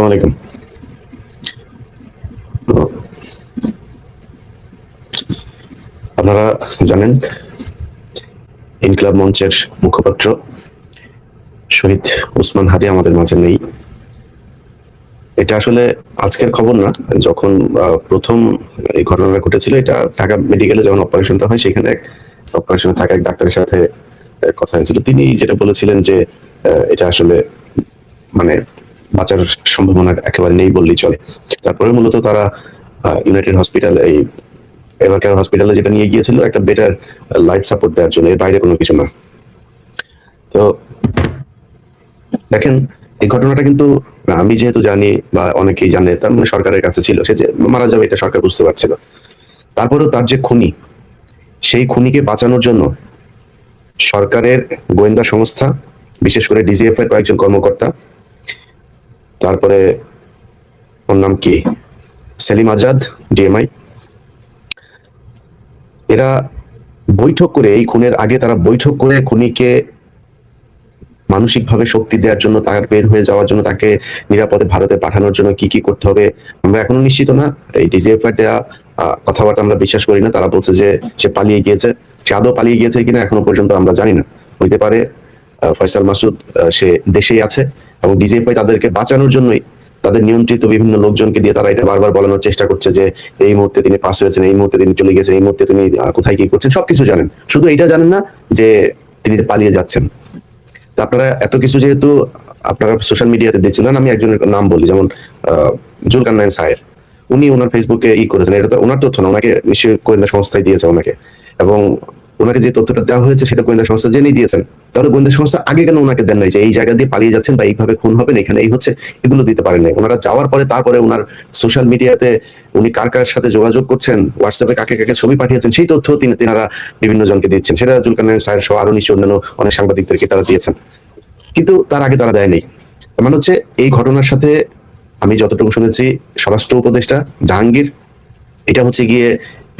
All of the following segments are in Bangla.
আসসালামু আলাইকুম। আপনারা জানেন, ইনকলাব মঞ্চের মুখপাত্র শহীদ উসমান হাদি আমাদের মাঝে নেই। এটা আসলে আজকের খবর না, যখন প্রথম এই ঘটনাটা ঘটেছিল, এটা ঢাকা মেডিকেলে যখন অপারেশনটা হয়, সেখানে এক অপারেশনে থাকা এক ডাক্তারের সাথে কথা হয়েছিল। তিনি যেটা বলেছিলেন যে এটা আসলে মানে বাঁচার সম্ভাবনা একেবারে নেই বললেই চলে। তারপরে মূলত তারা ইউনাইটেড হসপিটাল এই এভারকেয়ার হসপিটালে যেটা নিয়ে গিয়েছিল, একটা বেটার লাইট সাপোর্ট দেওয়ার জন্য। এর বাইরে কোনো কিছু না। তো দেখেন, এই ঘটনাটা কিন্তু আমি যেহেতু জানি বা অনেকেই জানে, তার মানে সরকারের কাছে ছিল, সে যে মারা যাবে এটা সরকার বুঝতে পারছিল। তারপরেও তার যে খুনি, সেই খুনিকে বাঁচানোর জন্য সরকারের গোয়েন্দা সংস্থা, বিশেষ করে ডিজিএফ এর কয়েকজন কর্মকর্তা তারপরে ওর নাম কি? সেলিম আজাদ ডিএমআই এরা বৈঠক করে, এই খুনের আগে তারা বৈঠক করে খুনিকে মানসিকভাবে শক্তি দেওয়ার জন্য, তার বের হয়ে যাওয়ার জন্য, তাকে নিরাপদে ভারতে পাঠানোর জন্য কি কি করতে হবে, আমরা এখনও নিশ্চিত না। এই ডিজিএফ দেওয়া কথাবার্তা আমরা বিশ্বাস করি না। তারা বলছে যে সে পালিয়ে গিয়েছে। সে আদৌ পালিয়ে গিয়েছে কিনা এখনও পর্যন্ত আমরা জানি না। হইতে পারে ফয়সাল মাসুদ সে দেশেই আছে এবং ডিজিএফআই তাদেরকে বাঁচানোর জন্যই তাদের নিয়ন্ত্রিত বিভিন্ন লোকজনকে দিয়ে তারা এটা বারবার বলানোর চেষ্টা করছে যে এই মুহূর্তে তিনি পাস হয়েছেন, এই মুহূর্তে তিনি চলে গেছেন, এই মুহূর্তে তিনি কোথায় কি করছেন, সবকিছু জানেন। শুধু এটা জানেন না যে তিনি যে পালিয়ে যাচ্ছেন। তা আপনারা এত কিছু যেহেতু আপনারা সোশ্যাল মিডিয়াতে দিচ্ছেন আমি একজনের নাম বলি, যেমন জুলকার নাইন সাহের। উনি ওনার ফেসবুকে ই করেছেন, এটা তো ওনার তথ্য না, ওনাকে নিশ্চয়ই গোয়েন্দা সংস্থায় দিয়েছে ওনাকে। এবং ওনাকে যে তথ্যটা দেওয়া হয়েছে সেটা গোয়েন্দা সংস্থা জেনেই দিয়েছেন। তাহলে গোয়েন্দা সংস্থা আগে কেন ওনাকে দেন নাই যে এই জায়গা দিয়ে পালিয়ে যাচ্ছেন বা এইভাবে খুন হবেন, এখানে এই হচ্ছে, এগুলো দিতে পারেন নাই। ওনারা যাওয়ার পরে তারপরে ওনার সোশ্যাল মিডিয়াতে উনি কার কার সাথে যোগাযোগ করছেন, হোয়াটসঅ্যাপে কাকে কাকে ছবি পাঠিয়েছেন, সেই তথ্য তিনি, তিনারা বিভিন্ন জনকে দিচ্ছেন। সেটা জুলকার নাইন সাহের সহ আরও নিশ্চয়ই অন্যান্য অনেক সাংবাদিকদেরকে তারা দিয়েছেন। কিন্তু তার আগে তারা দেয়নি। মানে হচ্ছে, এই ঘটনার সাথে আমি যতটুকু শুনেছি, স্বরাষ্ট্র উপদেষ্টা জাহাঙ্গীর, এটা হচ্ছে গিয়ে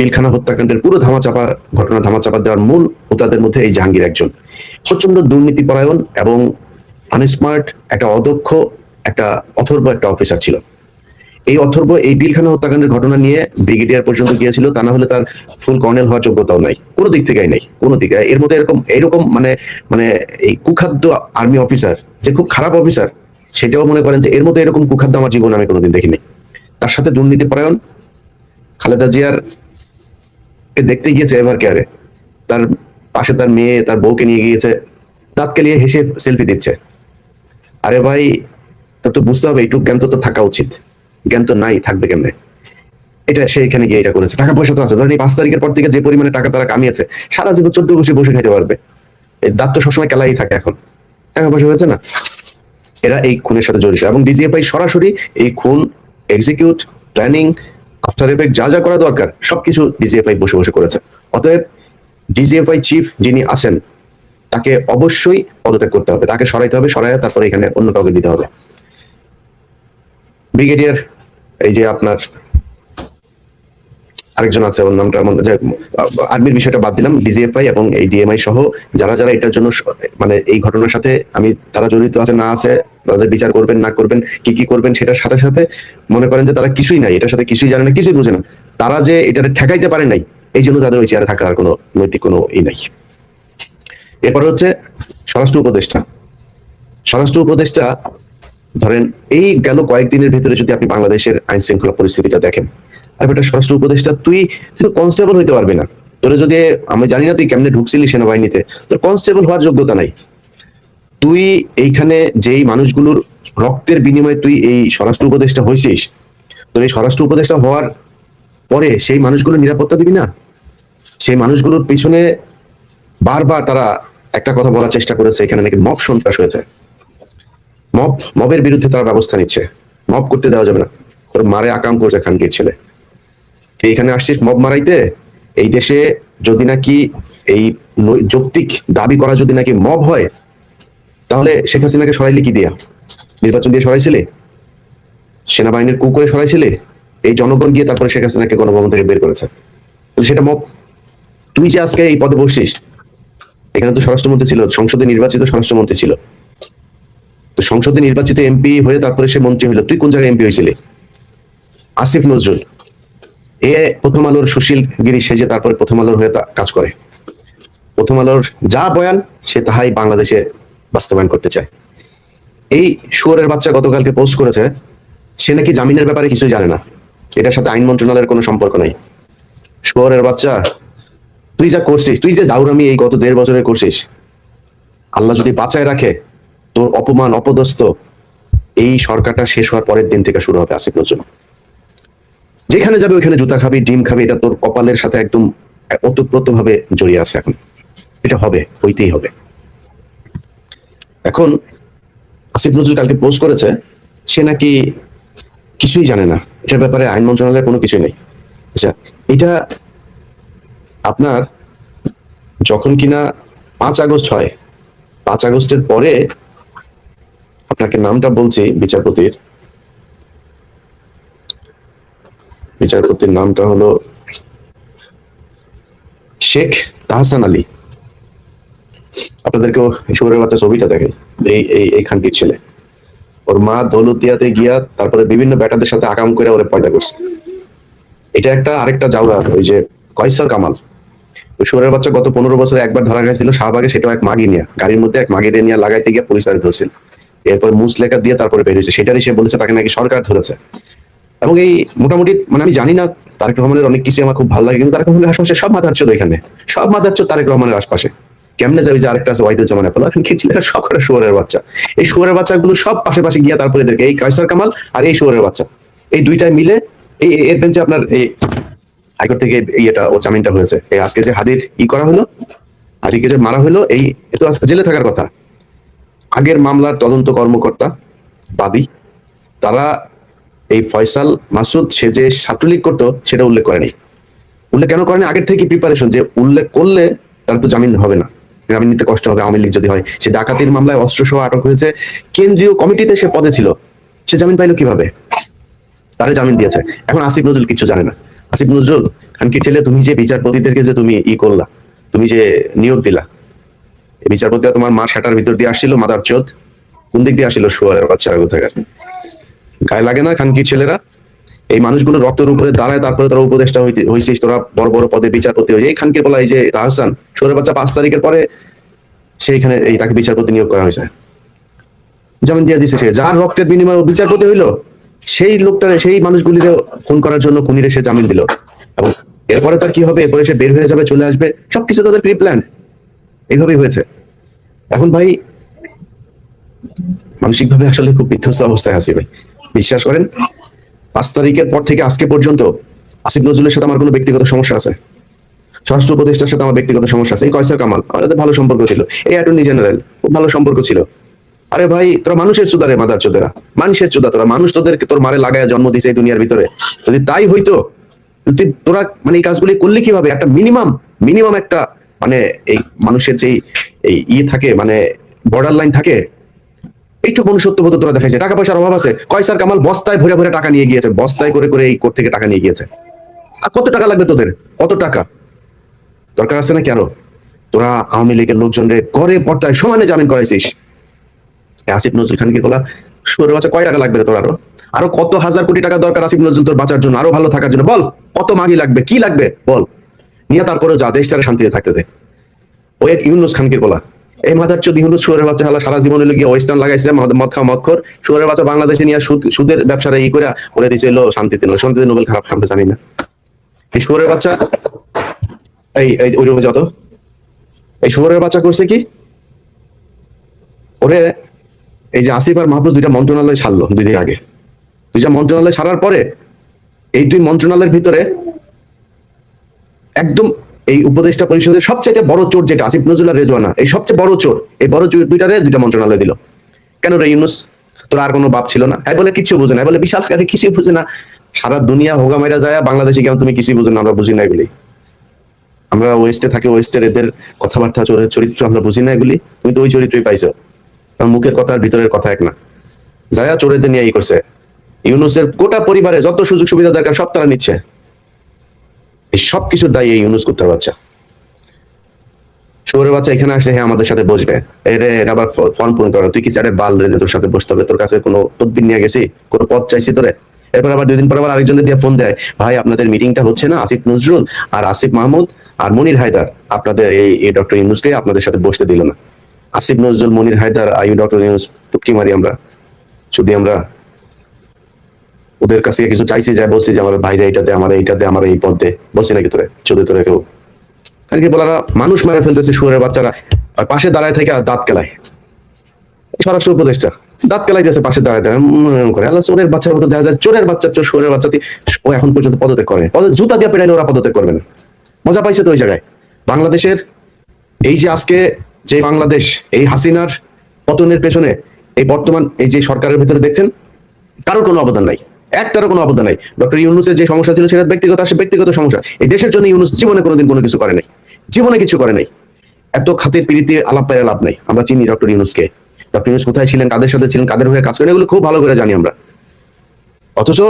পিলখানা হত্যাকাণ্ডের পুরো ধামাচাপা, ঘটনা ধামাচাপা দেওয়ার মূল হোতাদের মধ্যে এই জাহাঙ্গীর একজন। প্রচণ্ড দুর্নীতি পরায়ণ এবং আনস্মার্ট একটা অদক্ষ, একটা অথর্ব একটা অফিসার ছিল। এই অথর্ব এই বিলখানা হত্যাকাণ্ডের ঘটনা নিয়ে ব্রিগেডিয়ার পর্যন্ত গিয়েছিল, তা না হলে তার ফুল কর্নেল হওয়ার যোগ্যতাও নাই। কোনো দিক থেকেই নেই, কোনো দিকে। এর মধ্যে এরকম এরকম মানে মানে এই কুখাদ্য আর্মি অফিসার যে খুব খারাপ অফিসার সেটাও মনে করেন যে এর মধ্যে এরকম কুখাদ্য আমার জীবনে আমি কোনোদিন দেখিনি। তার সাথে দুর্নীতি পরায়ণ খালেদা জিয়ার কে দেখতে গিয়েছে এভার কেয়ারে। তার পাশে তার মেয়ে, তার বউকে নিয়ে গিয়েছে। দাঁত কেলিয়ে হেসে সেলফি দিচ্ছে। আরে ভাই, তোর তো বুঝতে হবে, এইটুকু জ্ঞান তো থাকা উচিত। জ্ঞান তো নাই, থাকবে কেমনে? এটা সে এখানে গিয়ে এটা করেছে। টাকা পয়সা তো আছে। ধরেন এই পাঁচ তারিখের পর থেকে যে পরিমাণে টাকা তারা কামিয়েছে, সারা জীবন চোদ্দ বসে বসে খাইতে পারবে। এই দাঁত তো সবসময় কেলাই থাকে এখন। টাকা পয়সা হয়েছে না? এরা এই খুনের সাথে জড়িত। এবং ডিজিএফআই সরাসরি এই খুন এক্সিকিউট প্ল্যানিং আফটার এফেক্ট যা যা করা দরকার, সবকিছু ডিজিএফআই বসে বসে করেছে। অতএব ডিজিএফআই চিফ যিনি আছেন, তাকে অবশ্যই পদত্যাগ করতে হবে। তাকে সরাইতে হবে, সরাইয়া তারপরে এখানে অন্য কাউকে দিতে হবে। ব্রিগেডিয়ার, এই যে আপনার আরেকজন আছে, ওর নামটা আর্মির বিষয়টা বাদ দিলাম ডিজিএফআই এবং এই ডিএমআই সহ যারা যারা এটার জন্য মানে এই ঘটনার সাথে আমি তারা জড়িত আছে, না আছে তাদের বিচার করবেন, না করবেন, কি কি করবেন সেটার সাথে সাথে মনে করেন যে তারা কিছুই নাই, এটার সাথে কিছুই জানে না, কিছুই বুঝে না। তারা যে এটা ঠেকাইতে পারে নাই, এই জন্য তাদের ওই চেয়ারে থাকার আর কোনো নৈতিক কোনো ই নাই। এরপর হচ্ছে স্বরাষ্ট্র উপদেষ্টা। স্বরাষ্ট্র উপদেষ্টা, ধরেন এই গেল কয়েকদিনের ভিতরে যদি আপনি বাংলাদেশের আইন শৃঙ্খলা পরিস্থিতিটা দেখেন, আর বেটা স্বরাষ্ট্র উপদেষ্টা, তুই তুই তো কনস্টেবল হইতে পারবি না। তোর যদি, আমি জানি না তুই কেমনে ঢুকছিলি সেনাবাহিনীতে, তোর কনস্টেবল হওয়ার যোগ্যতা নাই। তুই এইখানে যেই মানুষগুলোর রক্তের বিনিময়ে তুই এই স্বরাষ্ট্র উপদেষ্টা হয়েছিস তোর এই স্বরাষ্ট্র উপদেষ্টা হওয়ার পরে সেই মানুষগুলোর নিরাপত্তা দিবি না? সেই মানুষগুলোর পিছনে বারবার তারা একটা কথা বলার চেষ্টা করেছে, এখানে নাকি মব সন্ত্রাস হয়েছে। মব, মবের বিরুদ্ধে তারা ব্যবস্থা নিচ্ছে। মব করতে দেওয়া যাবে না। ওর মারে আকাম করছে খানকির ছেলে। তুই এখানে আসছিস মব মারাইতে? এই দেশে যদি নাকি এই যৌক্তিক দাবি করা যদি নাকি মব হয় তাহলে শেখ হাসিনাকে সরাইলে কি দিয়া? নির্বাচন দিয়ে সরাইছিলে? সেনাবাহিনীর কু করে সরাইছিলে? এই জনগণ গিয়ে তারপরে শেখ হাসিনাকে গণভবন থেকে বের করেছে। তাহলে সেটা মব তুই যে আজকে এই পদে বসছিস, এখানে তো স্বরাষ্ট্রমন্ত্রী ছিল, সংসদে নির্বাচিত স্বরাষ্ট্রমন্ত্রী ছিল। তো সংসদে নির্বাচিত এমপি হয়ে তারপরে সে মন্ত্রী হলো তুই কোন জায়গায় এমপি হয়েছিলি আসিফ নজরুল। এ প্রথম আলোর সুশীল গিরি সেজে তারপরে প্রথম আলোর হয়ে কাজ করে। প্রথম আলোর যা বয়ান, সে তাহাই বাংলাদেশে বাস্তবায়ন করতে চায়। এই শুয়োরের বাচ্চা গতকালকে পোস্ট করেছে, সে নাকি জামিনের ব্যাপারে কিছুই জানে না। এটার সাথে আইন মন্ত্রণালয়ের কোনো সম্পর্ক নাই। শুয়োরের বাচ্চা, তুই যা করছিস, তুই যে দাউরামি এই গত দেড় বছরে করছিস, আল্লাহ যদি বাঁচায় রাখে, তোর অপমান, অপদস্থ, এই সরকারটা শেষ হওয়ার পরের দিন থেকে শুরু হবে আসিফ নজরুল। যেখানে যাবে ওইখানে জুতা খাবি, ডিম খাবি, এটা তোর কপালের সাথে একদম ওতপ্রোত ভাবে জড়িয়ে আছে এখন। এটা হবে, হইতেই হবে। এখন আসিফ নজরুল কালকে পোস্ট করেছে, সে নাকি কিছুই জানে না। এটার ব্যাপারে আইন মন্ত্রণালয়ের কোনো কিছুই নেই। আচ্ছা এটা আপনার যখন কিনা পাঁচ আগস্ট হয়, পাঁচ আগস্টের পরে আপনাকে নামটা বলছি বিচারপতির। বিচারপতির নামটা হলো শেখ তাহসান আলী। আপনাদেরকেও শুভরের বাচ্চা ছবিটা দেখে এই এই এই খানকির ছেলে। ওর মা দৌলতিয়াতে গিয়া তারপরে বিভিন্ন ব্যাটাদের সাথে আকাম করে ওরে পয়দা করছে। এটা একটা আরেকটা জাউরা, ওই যে কয়সার কামাল। শুয়োরের বাচ্চা গত পনেরো বছরে একবার ধরা গেছিল শাহবাগে সেটাও এক মাগি নিয়ে। গাড়ির মধ্যে এক মাগিরে নিয়ে লাগাইতে গিয়ে পুলিশ তাকে ধরছিল। এরপর মুসলেখা দিয়ে তারপরে বের হয়েছে সেটারই সে বলেছে, তাকে নাকি সরকার ধরেছে। এবং এই মোটামুটি মানে আমি জানি না, তারেক রহমানের অনেক কিছু আমার খুব ভালো লাগে, কিন্তু তারেক রহমানের আশপাশে সব মাথার চোদ এখানে। সব মাথার চোদ তারেক রহমানের আশপাশে। কেমনে যাবে যে আরেকটা আছে ওয়াইদুজ্জামান অ্যাপল এখন ছিল সব করে শুয়ারের বাচ্চা। এই শুয়ারের বাচ্চাগুলো সব পাশে পাশে গিয়া তারপরে এদেরকে, এই কায়সার কামাল আর এই শুয়ারের বাচ্চা। এই দুইটাই মিলে এই এর বেঞ্চে আপনার এই হাইকোর্ট থেকে এই এটা ও জামিনটা হয়েছে। এই আজকে যে হাদির ই করা হলো, হাদিকে যে মারা হলো, এই তো জেলে থাকার কথা। আগের মামলার তদন্ত কর্মকর্তা, বাদী, তারা এই ফয়সাল মাসুদ, সে যে ছাত্রলীগ করতো, সেটা উল্লেখ করেনি। উল্লেখ কেন করেনি? আগের থেকে প্রিপারেশন যে উল্লেখ করলে তার তো জামিন হবে না। জামিন নিতে কষ্ট হবে, আওয়ামী লীগ যদি হয়। সে ডাকাতির মামলায় অস্ত্র সহ আটক হয়েছে। কেন্দ্রীয় কমিটিতে সে পদে ছিল। সে জামিন পাইলো কীভাবে? তারে জামিন দিয়েছে। এখন আসিফ নজরুল কিছু জানে না। আসিফ নজরুল খানকি ছেলে তুমি যে বিচারপতিদেরকে যে তুমি ই করলা, তুমি যে নিয়োগ দিলা বিচারপতিরা তোমার মা শাটার ভিতর দিয়ে আসছিল, মাদার চোদ। কোন দিক দিয়ে আসছিল শুয়ারের বাচ্চারা কোথাকার? গায়ে লাগে না খানকির ছেলেরা এই মানুষগুলো রক্তের উপরে দাঁড়ায়, তারপরে তোরা উপদেষ্টা হয়েছিস তোরা বড় বড় পদে বিচারপতি হয়ে এই খানকির বলা এই যে তাহসান সোরের বাচ্চা পাঁচ তারিখের পরে সেইখানে এই তাকে বিচারপতি নিয়োগ করা হয়েছে। জামিন দিয়ে দিছে সে, যার রক্তের বিনিময়ে বিচারপতি হইল, সেই লোকটারে, সেই মানুষগুলিরে খুন করার জন্য খুনিরে সে জামিন দিল। এবং এরপরে তার কি হবে? এরপরে সে বের হয়ে যাবে, চলে আসবে, সবকিছু তাদের প্রি প্ল্যান এইভাবেই হয়েছে। এখন ভাই, মানসিকভাবে আসলে খুব বিধ্বস্ত অবস্থায় আছি ভাই। বিশ্বাস করেন পাঁচ তারিখের পর থেকে আজকে পর্যন্ত আসিফ নজরুলের সাথে আমার কোনো ব্যক্তিগত সমস্যা আছে? স্বরাষ্ট্র উপদেষ্টার সাথে আমার ব্যক্তিগত সমস্যা আছে। এই কয়সার কামাল আমাদের ভালো সম্পর্ক ছিল। এই অ্যাটর্নি জেনারেল, খুব ভালো সম্পর্ক ছিল। আরে ভাই, তোরা মানুষের চুদারে, মাদার চোদেরা। মানুষের চুদা, তোরা মানুষ তোদেরকে তোর মারে লাগায় জন্ম দিছে এই দুনিয়ার ভিতরে। যদি তাই হইতো তুই, তোরা মানে এই কাজগুলি করলে কীভাবে? একটা মিনিমাম মিনিমাম একটা মানে এই মানুষের যেই এই ইয়ে থাকে মানে বর্ডার লাইন থাকে এইটুকু মনুষ্যত্ববোধ তোরা দেখাইছে, টাকা পয়সার অভাব আছে। কয়সার কামাল, বস্তায় ভরে ভরে টাকা নিয়ে গিয়েছে, বস্তায় করে করে এই কোর্ট থেকে টাকা নিয়ে গিয়েছে। আর কত টাকা লাগবে তোদের? কত টাকা? দরকার আছে নাকি আরও? তোরা আওয়ামী লীগের লোকজন রে করে পর্দায় সমানে জামিন করাইছিস। আসিফ নজরুল খানকে বলা সুরের বাচ্চা কয় টাকা লাগবে তোর আরও? আরও কত হাজার কোটি টাকা দরকার আসিফ নজরুল তোর বাঁচার জন্য? আরও ভালো থাকার জন্য? বল, কত মাগি লাগবে? কি লাগবে? বল। নিয়ে তারপরে যা দেশটারে শান্তিতে থাকতে দে। ওই এক ইউনুস খানকে বলা এই মাথার চোদ ইউনুস সুরের বাচ্চা হালা সারা জীবন হলো গিয়ে ওয়েস্টার্ন লাগাইছে, মদ মদ খা মদ খর। সুরের বাচ্চা বাংলাদেশে নিয়ে সুদের ব্যবসাটা ই করে বলে দিয়েছে এলো শান্তিতে নোবেল শান্তিতে নোবেল খারাপ, আমরা জানি না। এই সুরের বাচ্চা এই ওই রুমে যত এই শুয়োরের বাচ্চা করছে কি? ওরে, এই যে আসিফ আর মাহফুজ দুইটা মন্ত্রণালয় ছাড়লো দুই দিন আগে। দুইটা মন্ত্রণালয় ছাড়ার পরে এই দুই মন্ত্রণালয়ের ভিতরে একদম এই উপদেষ্টা পরিষদের সবচেয়ে বড় চোর যেটা, আসিফ নজরুল রেজওয়ানা, এই সবচেয়ে বড় চোর, এই বড় চোর দুইটারে দুইটা মন্ত্রণালয় দিল। কেন রে ইউনুস? তোর আর কোনো বাপ ছিল না। হ্যাঁ বলে কিছু বুঝে না বলে বিশাল আরে কিছু বুঝে না। সারা দুনিয়া হোগা মাইরা যায়, বাংলাদেশে কেমন তুমি কিছু বুঝে না, আমরা বুঝি না এগুলি। আমরা ওয়েস্টে থাকি, ওয়েস্টের এদের কথাবার্তা চরিত্র আমরা বুঝি না এগুলি। তুমি তো ওই চরিত্রই পাইছো। মুখের কথা আর ভিতরের কথা এক না। যায়া চোরেদের নিয়ে ই করছে। ইউনুসের গোটা পরিবারে যত সুযোগ সুবিধা দরকার, সব তারা নিচ্ছে। এই সব কিছুর দায়ী এই ইউনুস কুত্তার বাচ্চা। শহরের বাচ্চা এখানে আসছে হ্যাঁ আমাদের সাথে বসবে। এরে আবার ফর্ম পূরণ করা। তুই কি স্যারের বাল রে তোর সাথে বসতে হবে? তোর কাছে কোনো তদবির নিয়ে গেছি? কোনো পদ চাইছি তোরে? এরপর আবার দুই দিন পর আবার আরেকজনের দিয়ে ফোন দেয়, ভাই, আপনাদের মিটিংটা হচ্ছে না? আসিফ নজরুল আর আসিফ মাহমুদ আর মনির হায়দার। আপনাদের এই এই ডক্টর ইউনুসকে আপনাদের সাথে বসতে দিল না। আসিফ নজরুল, মনির হায়দার আইউ ডক্টর ইউনুস টুকি মারি আমরা। যদি আমরা ওদের কাছ থেকে কিছু চাইছি, যাই বলছি যে, আমার বাইরে এইটাতে, আমার এইটাতে, আমার এই দে বলছি নাকি তোরে? চোদে তোরে কেউ কারণ কি বলারা, মানুষ মেরে ফেলতেছে শুয়ারের বাচ্চারা, আর পাশে দাঁড়ায় থেকে আর দাঁত কেলায়। স্বরাষ্ট্র উপদেষ্টা, দাঁত কেলাইতেছে, পাশে দাঁড়ায় দাঁড়ায় করে। আল্লাহ চোরের বাচ্চার মতো দেখা যায়, চোরের বাচ্চা, চোর শুয়ারের বাচ্চা ও এখন পর্যন্ত পদত্যাগ করে। জুতা দিয়ে পেটাইলে ওরা পদত্যাগ করবে না। মজা পাইছে তো ওই জায়গায়। বাংলাদেশের এই যে আজকে যে বাংলাদেশ, এই হাসিনার পতনের পেছনে এই বর্তমান এই যে সরকারের ভিতরে দেখছেন, কারোর কোনো অবদান নাই। একটারও কোনো অবদান নাই। ডক্টর ইউনুসের যে সমস্যা ছিল সেটা ব্যক্তিগত আসে ব্যক্তিগত সমস্যা। এই দেশের জন্য ইউনুস জীবনে কোনোদিন কোনো কিছু করে নাই। জীবনে কিছু করে নাই। এত খাতের পিড়িতে আলাপ পাইরে লাভ নাই। আমরা চিনি ডক্টর ইউনুসকে। ডক্টর ইউনুস কোথায় ছিলেন, কাদের সাথে ছিলেন, কাদের হয়ে কাজ করেন, এগুলো খুব ভালো করে জানি আমরা। অথচ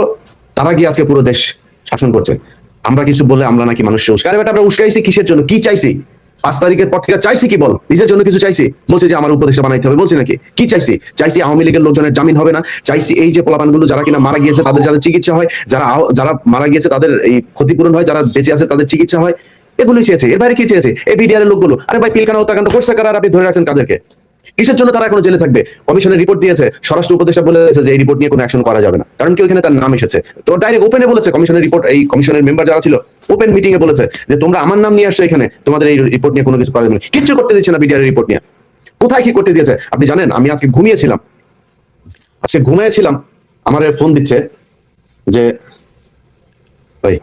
তারা গিয়ে আজকে পুরো দেশ শাসন করছে। আমরা কিছু বলে আমরা নাকি মানুষকে উস্কাই আমরা উস্কাইছি কিসের জন্য? কি চাইছি? পাঁচ তারিখের পর থেকে চাইছি কি বল? নিজের জন্য কিছু চাইছি? বলছে যে আমার উপদেষ্টা বানাইতে হবে। বলছি নাকি? কি চাইছি? চাইছি আওয়ামী লীগের লোকজনের জামিন হবে না। চাইছি এই যে পোলাপানগুলো যারা কিনা মারা গিয়েছে, তাদের যাদের চিকিৎসা হয়, যারা যারা মারা গিয়েছে, তাদের এই ক্ষতিপূরণ হয়, যারা বেঁচে আছে, তাদের চিকিৎসা হয়। এগুলোই চেয়েছে। এর বাইরে কি চেয়েছে? এই বিডিআর লোকগুলো। আরে ভাই পিলকানা হত্যাকাণ্ড করছে কারা? আপনি ধরে রাখছেন কাদেরকে? কিসের জন্য তারা এখনও জেলে থাকবে? কমিশনের রিপোর্ট দিয়েছে, স্বরাষ্ট্র উপদেষ্টা বলে দিয়েছে যে এই রিপোর্ট নিয়ে কোনো অ্যাকশন করা যাবে না। কারণ কি ওখানে তার নাম এসেছে। তো ডাইরেক্ট ওপেনে বলেছে, কমিশনের রিপোর্ট এই কমিশনের মেম্বার যারা ছিল ওপেন মিটিং এ বলেছে যে তোমরা আমার নাম নিয়ে আসছো এখানে, তোমাদের এই রিপোর্ট নিয়ে কোনো কিছু করা যাবে না। কিচ্ছু করতে দিচ্ছে না বিডিআর রিপোর্ট নিয়ে। কোথায় কি করতে দিয়েছে? আপনি জানেন, আমি আজকে ঘুমিয়েছিলাম। আজকে ঘুমিয়েছিলাম, আমার ফোন দিচ্ছে যে, ভাই,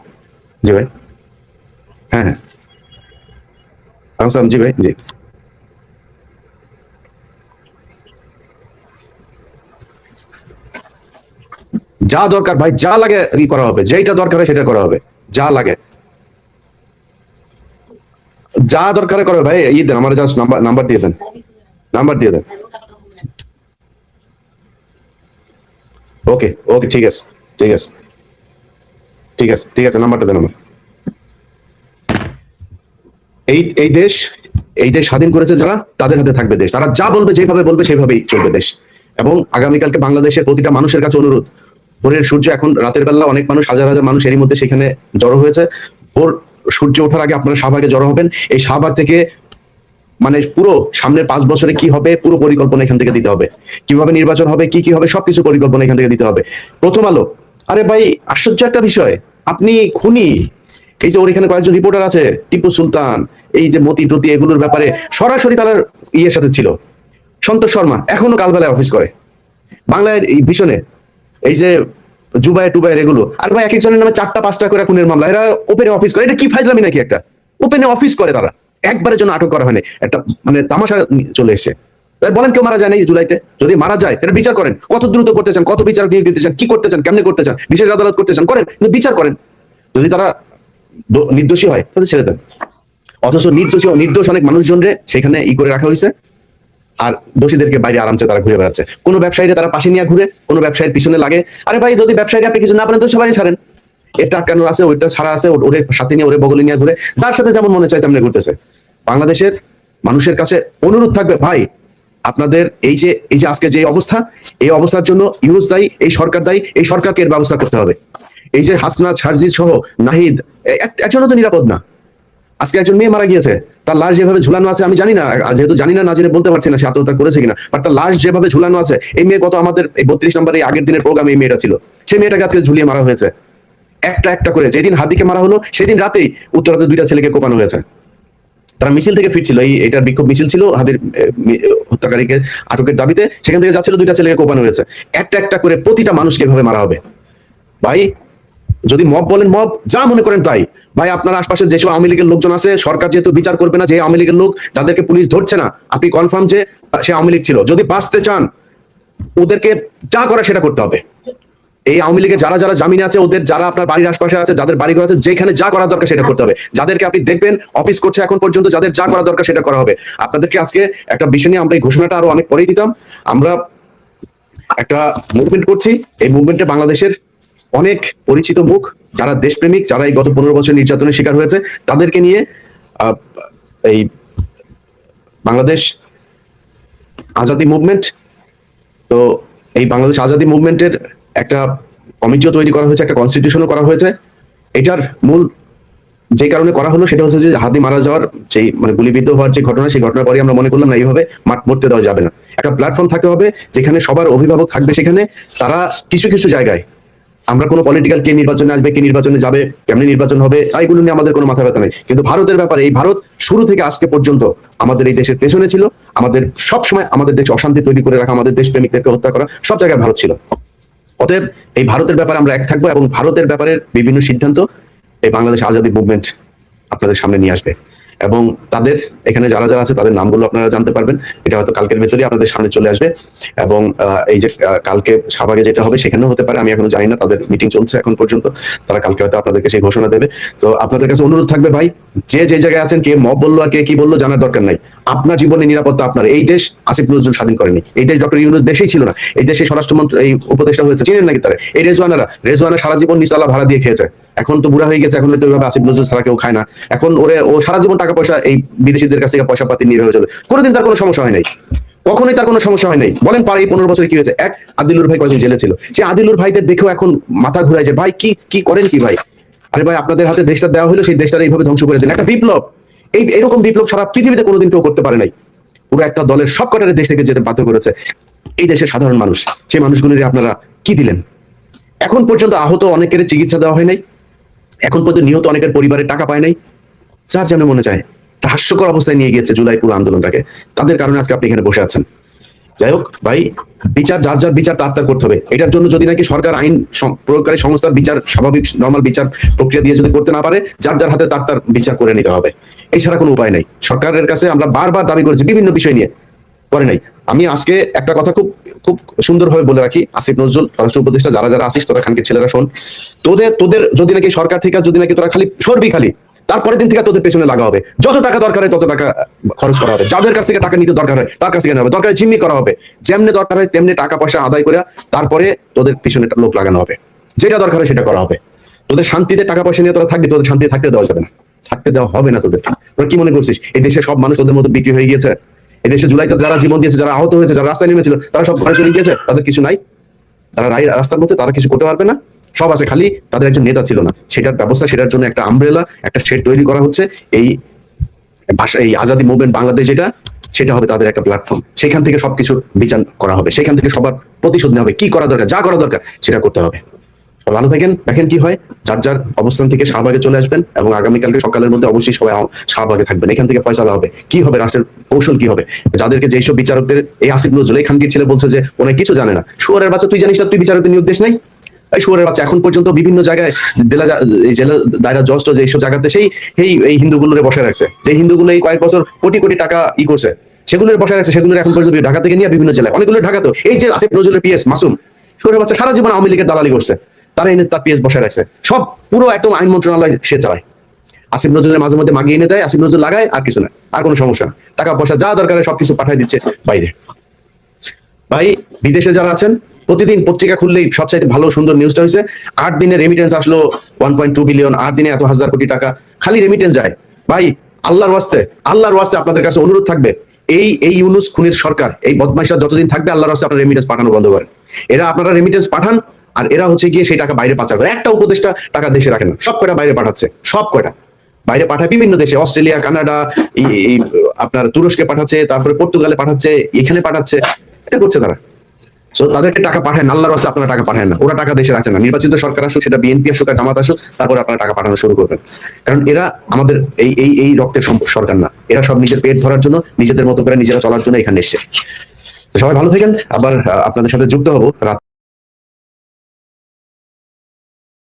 জি ভাই। হ্যাঁ হ্যাঁ। জি ভাই, জি। যা দরকার ভাই, যা লাগে ই করা হবে যেটা দরকার সেটা করা হবে, যা লাগে। যা দরকার করা হবে, ভাই, ই দেন, আমার জাস্ট নাম্বার নাম্বার দিয়ে দেন নাম্বার দিয়ে দেন। ওকে ওকে, ঠিক আছে ঠিক আছে ঠিক আছে ঠিক আছে নাম্বারটা দেন আমার। এই এই দেশ এই দেশ স্বাধীন করেছে যারা, তাদের হাতে থাকবে দেশ। তারা যা বলবে, যেভাবে বলবে, সেভাবেই চলবে দেশ। এবং আগামীকালকে বাংলাদেশের প্রতিটা মানুষের কাছে অনুরোধ ভোরের সূর্য এখন রাতের বেলা অনেক মানুষ, হাজার হাজার মানুষ এরই মধ্যে সেখানে জড়ো হয়েছে। ভোর সূর্য ওঠার আগে আপনারা শাহবাগে জড়ো হবেন। এই শাহবাগ থেকে মানে পুরো সামনের পাঁচ বছরে কি হবে, পুরো পরিকল্পনা এখান থেকে দিতে হবে। কীভাবে নির্বাচন হবে, কি কি হবে, সবকিছু পরিকল্পনা এখান থেকে দিতে হবে। প্রথম আলো। আরে ভাই, আশ্চর্য একটা বিষয়। আপনি খুনি। এই যে ওর এখানে কয়েকজন রিপোর্টার আছে, টিপু সুলতান, এই যে মতি টতি এগুলোর ব্যাপারে সরাসরি তার ইয়ের সাথে ছিল। সন্তোষ শর্মা এখনও কালবেলায় অফিস করে। বাংলায় এই ভীষণে। এই যে জুবাই টুবাই এগুলো। আর ভাই এক একজনের নামে চারটা, পাঁচটা করে খুনের মামলা। এরা ওপেনে অফিস করে। এটা কি ফাইজলামি নাকি একটা? ওপেনে অফিস করে তারা। একবারের জন্য আটক করা হয়নি। একটা মানে তামাশা চলে তাই বলেন কেউ মারা যায় নাই জুলাইতে? যদি মারা যায়, এটা বিচার করেন। কত দ্রুত করতে চান, কত বিচার নিয়োগ দিতে চান, কি করতে চান, কেমনে করতে চান, বিশেষ আদালত করতে চান, করেন। কিন্তু বিচার করেন। যদি তারা নির্দোষী হয়, তাদের ছেড়ে দেন। অথচ নির্দোষী নির্দোষ অনেক মানুষজনরে সেখানে ই করে রাখা হয়েছে। আর দোষীদেরকে বাইরে আরামসে তারা ঘুরে বেড়াচ্ছে। কোনো ব্যবসায়ীরা তারা পাশে নিয়ে ঘুরে, কোনো ব্যবসায়ীর পিছনে লাগে। আরে ভাই, যদি ব্যবসায়ী আপনি কিছু না পারেন তো সবাই ছাড়েন। এটা আটকানো আছে, ওইটা ছাড়া আছে, ওর- সাথে নিয়ে, ওরে বগলে নিয়ে ঘুরে। যার সাথে যেমন মনে চায় তেমনি ঘুরতেছে। বাংলাদেশের মানুষের কাছে অনুরোধ থাকবে, ভাই, আপনাদের এই যে এই যে আজকে যে অবস্থা, এই অবস্থার জন্য ইউনুস দায়ী, এই সরকার দায়ী, এই সরকারকে এর ব্যবস্থা করতে হবে। এই যে হাসনাত সারজিৎ সহ নাহিদ একজনও তো নিরাপদ না। আজকে একজন মেয়ে মারা গিয়েছে, তার লাশ যেভাবে ঝুলানো আছে আমি জানি না যেহেতু জানি না না জেনে বলতে পারছি না সে আত্মহত্যা করেছে কিনা বাট তার লাশ যেভাবে ঝুলানো আছে, এই মেয়ে কত আমাদের, এই বত্রিশ নম্বর এই আগের দিনের প্রোগ্রামে এই মেয়েটা ছিল। সে মেয়েটাকে আজকে ঝুলিয়ে মারা হয়েছে। একটা একটা করে, যেদিন হাদিকে মারা হলো, সেদিন রাতেই উত্তরাতে দুইটা ছেলেকে কোপানো হয়েছে। তারা মিছিল থেকে ফিরছিল, এই এটার বিক্ষোভ মিছিল ছিল, হাদির হত্যাকারীকে আটকের দাবিতে, সেখান থেকে যাচ্ছিল দুইটা ছেলেকে কোপানো হয়েছে। একটা একটা করে প্রতিটা মানুষকে এভাবে মারা হবে। ভাই, যদি মব বলেন মব, যা মনে করেন তাই। ভাই, আপনার আশপাশে যেসব আওয়ামী লীগের লোকজন আছে, সরকার যেহেতু বিচার করবে না যে আওয়ামী লীগের লোক যাদেরকে পুলিশ ধরছে না। আপনি কনফার্ম যে সে আওয়ামী লীগ ছিল। যদি বাঁচতে চান, ওদেরকে যা করা সেটা করতে হবে। এই আওয়ামী লীগের যারা যারা জামিনে আছে, ওদের যারা আপনার বাড়ির আশপাশে আছে, যাদের বাড়ি ঘর আছে, যেখানে যা করা দরকার সেটা করতে হবে। যাদেরকে আপনি দেখবেন অফিস করছে এখন পর্যন্ত, যাদের যা করা দরকার সেটা করা হবে। আপনাদেরকে আজকে একটা বিষয় নিয়ে আমরা এই ঘোষণাটা আরও অনেক পরেই দিতাম। আমরা একটা মুভমেন্ট করছি। এই মুভমেন্টে বাংলাদেশের অনেক পরিচিত মুখ যারা দেশপ্রেমিক যারা এই গত পনেরো বছর নির্যাতনের শিকার হয়েছে, তাদেরকে নিয়ে এই বাংলাদেশ আজাদি মুভমেন্ট, তো এই বাংলাদেশ আজাদি মুভমেন্টের একটা কমিটিও তৈরি করা হয়েছে, একটা কনস্টিটিউশনও করা হয়েছে। এটার মূল যে কারণে করা হলো সেটা হচ্ছে যে হাদি মারা যাওয়ার যেই মানে গুলিবিদ্ধ হওয়ার যে ঘটনা, সেই ঘটনার পরে আমরা মনে করলাম না, এইভাবে মাঠ মরতে দেওয়া যাবে না। একটা প্ল্যাটফর্ম থাকতে হবে যেখানে সবার অভিভাবক থাকবে সেখানে, তারা কিছু কিছু জায়গায় আমরা কোনো পলিটিক্যাল কে নির্বাচনে আসবে, কে নির্বাচনে যাবে, কেমনি নির্বাচন হবে এইগুলো নিয়ে আমাদের কোনো মাথা ব্যথা নেই। কিন্তু ভারতের ব্যাপারে, এই ভারত শুরু থেকে আজকে পর্যন্ত আমাদের এই দেশের পেছনে ছিল, আমাদের সব সময় আমাদের দেশে অশান্তি তৈরি করে রাখা, আমাদের দেশ প্রেমিকদেরকে হত্যা করা, সব জায়গায় ভারত ছিল। অতএব এই ভারতের ব্যাপারে আমরা এক থাকব এবং ভারতের ব্যাপারে বিভিন্ন সিদ্ধান্ত এই বাংলাদেশ আজাদি মুভমেন্ট আপনাদের সামনে নিয়ে আসবে। এবং তাদের, এখানে যারা যারা আছে তাদের নামগুলো আপনারা জানতে পারবেন। এটা হয়তো কালকের ভেতরেই আপনাদের সামনে চলে আসবে। এবং এই যে কালকে সাবাগে যেটা হবে সেখানেও হতে পারে, আমি এখনও জানি না, তাদের মিটিং চলছে এখন পর্যন্ত। তারা কালকে হয়তো আপনাদেরকে সেই ঘোষণা দেবে। তো আপনাদের কাছে অনুরোধ থাকবে ভাই, যে যে জায়গায় আছেন, কে মব বলল আর কে কি বলল জানার দরকার নাই। আপনার জীবনের নিরাপত্তা আপনার। এই দেশ আসিফ নজরুল স্বাধীন করেনি। এই দেশ ডক্টর ইউনুস দেশেই ছিল না। এই দেশে স্বরাষ্ট্রমন্ত্রী এই উপদেষ্টা হয়েছে। চিনেন নাকি তারা? এই রেজওয়ানারা। রেজওয়ানা সারা জীবন নিচালা ভাড়া দিয়ে খেয়েছে। এখন তো বুড়া হয়ে গেছে। এখন হয়তো ওইভাবে আসিফ নজরুল ছাড়া কেউ খায় না। এখন ওরে ও সারা জীবন টাকা পয়সা এই বিদেশিদের কাছ থেকে পয়সা পাতি নিয়ে চলে কোনোদিন তার কোনো সমস্যা হয় নাই। কখনোই তার কোনো সমস্যা হয় নাই। বলেন পারে এই পনেরো বছর কি হয়েছে? এক, আদিলুর ভাই কয়েকদিন জেলে ছিল? সে আদিলুর ভাইদের দেখেও এখন মাথা ঘুরায় যে, ভাই, কি কি করেন কি ভাই? আরে ভাই, আপনাদের হাতে দেশটা দেওয়া হলো, সেই দেশটা এইভাবে ধ্বংস করে দিন। একটা বিপ্লব। এই এরকম বিপ্লব সারা পৃথিবীতে কোনোদিন কেউ করতে পারে নাই। পুরো একটা দলের সব কটারে দেশ থেকে যেতে বাধ্য করেছে। এই দেশের সাধারণ মানুষ সেই মানুষগুলির আপনারা কি দিলেন? এখন পর্যন্ত আহত অনেকের চিকিৎসা দেওয়া হয় নাই। এখন পর্যন্ত নিহত অনেকের পরিবারের টাকা পায় নাই। যার যেন মনে চায় হাস্যকর অবস্থায় নিয়ে গিয়েছে জুলাই পুরো আন্দোলনটাকে। তাদের কারণে আজকে আপনি এখানে বসে আছেন। যাই হোক, ভাই, বিচার, যার যার বিচার, তার তার করতে হবে। এটার জন্য যদি নাকি সরকার আইন প্রয়োগকারী সংস্থার বিচার, স্বাভাবিক, নর্মাল বিচার প্রক্রিয়া দিয়ে যদি করতে না পারে, যার যার হাতে তার তার বিচার করে নিতে হবে। এছাড়া কোনো উপায় নাই। সরকারের কাছে আমরা বারবার দাবি করেছি, বিভিন্ন বিষয় নিয়ে। করে নাই। আমি আজকে একটা কথা খুব খুব সুন্দরভাবে বলে রাখি, আসিফ নজরুল স্বরাষ্ট্র উপদেষ্টা যারা যারা আসিস, তোরা খানকে ছেলেরা শোন। তোদের তোদের যদি নাকি সরকার থেকে, যদি নাকি তোরা খালি সরবি খালি, তারপরের দিন থেকে তোদের পেছনে লাগা হবে। যত টাকা দরকার হয় তত টাকা খরচ করা হবে। যাদের কাছ থেকে টাকা নিতে দরকার হয়, তার কাছ থেকে নেওয়া হবে। দরকার জিম্মি করা হবে। যেমনি দরকার হয়, তেমনি টাকা পয়সা আদায় করে তারপরে তোদের পিছনে লোক লাগানো হবে। যেটা দরকার হয় সেটা করা হবে। তোদের শান্তিতে টাকা পয়সা নিয়ে তোরা থাকবি, তোদের শান্তিতে থাকতে দেওয়া যাবে না। থাকতে দেওয়া হবে না তোদের। তোরা কি মনে করছিস? এই দেশে সব মানুষ তোদের মতো বিক্রি হয়ে গিয়েছে? এই দেশে জুলাইতে যারা জীবন দিয়েছে, যারা আহত হয়েছে, যারা রাস্তায় নেমেছিল, তারা সব ঘরে চলে গিয়েছে? তাদের কিছু নাই? তারা রাই, রাস্তার মধ্যে তারা কিছু করতে পারবে না? সব আছে খালি, তাদের একজন নেতা ছিল না। সেটার ব্যবস্থা, সেটার জন্য একটা আমব্রেলা একটা শেড তৈরি করা হচ্ছে। এই ভাষা, এই আজাদি মুভমেন্ট বাংলাদেশ যেটা, সেটা হবে তাদের একটা প্ল্যাটফর্ম সেখান থেকে সবকিছু বিচার করা হবে। সেখান থেকে সবার প্রতিশোধ নেওয়া হবে। কি করা দরকার? যা করা দরকার, সেটা করতে হবে। ভালো থাকেন। দেখেন কি হয়, যার যার অবস্থান থেকে শাহবাগে চলে আসবেন এবং আগামীকালকে সকালের মধ্যে অবশ্যই সবাই শাহবাগে থাকবেন। এখান থেকে ফয়সালা হবে। কি হবে, রাষ্ট্রের কৌশল কি হবে? যাদেরকে যেসব বিচারকদের, এই আসিফ নজরুল, এই ছেলে বলছে যে ওনার কিছু জানে না। শুয়ারের বাচ্চা, তুই জানিস না, তুই বিচারকদের দিস নাই? এই বাচ্চা এখন পর্যন্ত বিভিন্ন জায়গায় জেলা জেলা দায়রা টজ এইসব জায়গাতে সেই এই এই হিন্দুগুলোরে বসে রাখছে। যে হিন্দুগুলো এই কয়েক বছর কোটি কোটি টাকা ই করছে, সেগুলোর বসে রাখছে, সেগুলোর এখন পর্যন্ত ঢাকা থেকে নিয়ে বিভিন্ন জেলায়। অনেকগুলো ঢাকা তো এই যে আসিফ নজরুলের পিএস মাসুম, শুয়ারের বাচ্চা সারা জীবন আওয়ামী লীগের দালালি করছে। তারা এনে তার পিএস বসে রাখছে। সব পুরো একদম আইন মন্ত্রণালয় সে চালায়। আসিফ নজরুলের মাঝে মধ্যে মাগিয়ে এনে দেয়, আসিফ নজরুল লাগায়, আর কিছু না। আর কোনো সমস্যা না। টাকা পয়সা যা দরকার সবকিছু পাঠিয়ে দিচ্ছে বাইরে। ভাই, বিদেশে যারা আছেন, প্রতিদিন পত্রিকা খুললেই সবচাইতে ভালো, সুন্দর নিউজটা হয়েছে আট দিনে রেমিটেন্স আসলো ওয়ান পয়েন্ট টু বিলিয়ন আট দিনে এত হাজার কোটি টাকা, খালি রেমিটেন্স যায়। ভাই, আল্লাহর ওয়াস্তে আল্লাহর ওয়াস্তে আপনাদের কাছে অনুরোধ থাকবে, এই এই ইউনুস খুনির সরকার, এই বদমাইশরা যতদিন থাকবে, আল্লাহর ওয়াস্তে আপনারা রেমিটেন্স পাঠানো বন্ধ করেন। এরা আপনারা রেমিটেন্স পাঠান আর এরা হচ্ছে গিয়ে সেই টাকা বাইরে পাচার করে। একটা উপদেশটা টাকা দেশে রাখেন না। সব কয়টা বাইরে পাঠাচ্ছে? সব কয়টা? বাইরে পাঠায় বিভিন্ন দেশে। অস্ট্রেলিয়া কানাডা এই আপনার তুরস্কে পাঠাচ্ছে তারপরে পর্তুগালে পাঠাচ্ছে এখানে পাঠাচ্ছে। এটা করছে তারা। সো তাদেরকে টাকা পাঠায় না, আল্লাহর রাস্তায় আপনারা টাকা পাঠায় না। ওরা টাকা দেশে রাখছে না। নির্বাচিত সরকার আসুক সেটা বিএনপি আসুক আর জামাত আসুক তারপরে আপনারা টাকা পাঠানো শুরু করবেন। কারণ এরা আমাদের এই এই এই রক্তের সরকার না। এরা সব নিজের পেট ভরার জন্য নিজেদের মতো করে নিজেরা চলার জন্য এখানে এসছে। সবাই ভালো থাকেন। আবার আপনাদের সাথে যুক্ত হব। রাত